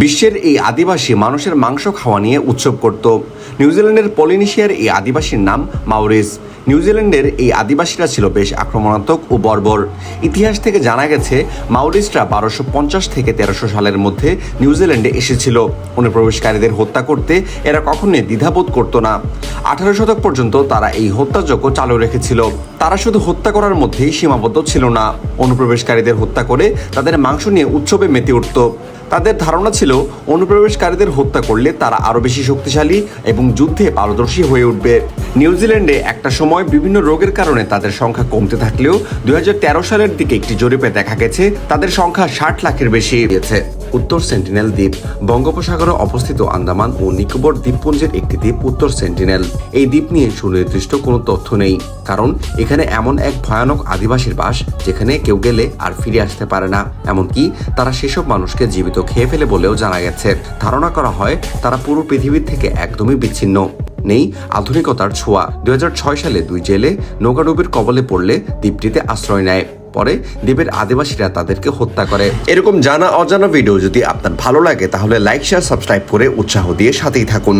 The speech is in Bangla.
বিশ্বের এই আদিবাসী মানুষের মাংস খাওয়া নিয়ে উৎসব করত। নিউজিল্যান্ডের পলিনেশিয়ার এই আদিবাসীর নাম মাউরিস নিউজিল্যান্ডের এই আদিবাসীরা ছিল বেশ আক্রমণাত্মক ও বর্বর। ইতিহাস থেকে জানা গেছে মাউরিসরা বারোশো পঞ্চাশ থেকে তেরোশো সালের মধ্যে নিউজিল্যান্ডে এসেছিল। অনুপ্রবেশকারীদের হত্যা করতে এরা কখনোই দ্বিধাবোধ করতো না। আঠারো শতক পর্যন্ত তারা এই হত্যাযজ্ঞ চালু রেখেছিল। তারা শুধু হত্যা করার মধ্যেই সীমাবদ্ধ ছিল না। অনুপ্রবেশকারীদের হত্যা করে তাদের মাংস নিয়ে উৎসবে মেতে উঠত। তাদের ধারণা ছিল, অনুপ্রবেশকারীদের হত্যা করলে তারা আরও বেশি শক্তিশালী এবং যুদ্ধে পারদর্শী হয়ে উঠবে। নিউজিল্যান্ডে একটা সময় বিভিন্ন রোগের কারণে তাদের সংখ্যা কমতে থাকলেও দুই হাজার তেরো সালের দিকে একটি জরিপে দেখা গেছে, তাদের সংখ্যা ষাট লাখের বেশি গিয়েছে উত্তর সেন্টিনেল দ্বীপ। বঙ্গোপসাগরে অবস্থিত আন্দামান ও নিকোবর দ্বীপপুঞ্জের একটি দ্বীপ উত্তর সেন্টিনেল। এই দ্বীপ নিয়ে সুনির্দিষ্ট কোনো তথ্য নেই, কারণ এখানে এমন এক ভয়ানক আদিবাসীর বাস যেখানে কেউ গেলে আর ফিরে আসতে পারে না। এমনকি তারা সেসব মানুষকে জীবিত খেয়ে ফেলে বলেও জানা গেছে। ধারণা করা হয়, তারা পুরো পৃথিবীর থেকে একদমই বিচ্ছিন্ন। নেই, আধুনিকতার ছোঁয়া। দুই হাজার ছয় সালে দুই জেলে নৌকাডুবির কবলে পড়লে দ্বীপটিতে আশ্রয় নেয়। পরে দ্বীপের আদিবাসীরা তাদেরকে হত্যা করে। এরকম জানা অজানা ভিডিও যদি আপনার ভালো লাগে, তাহলে লাইক শেয়ার সাবস্ক্রাইব করে উৎসাহ দিয়ে সাথেই থাকুন।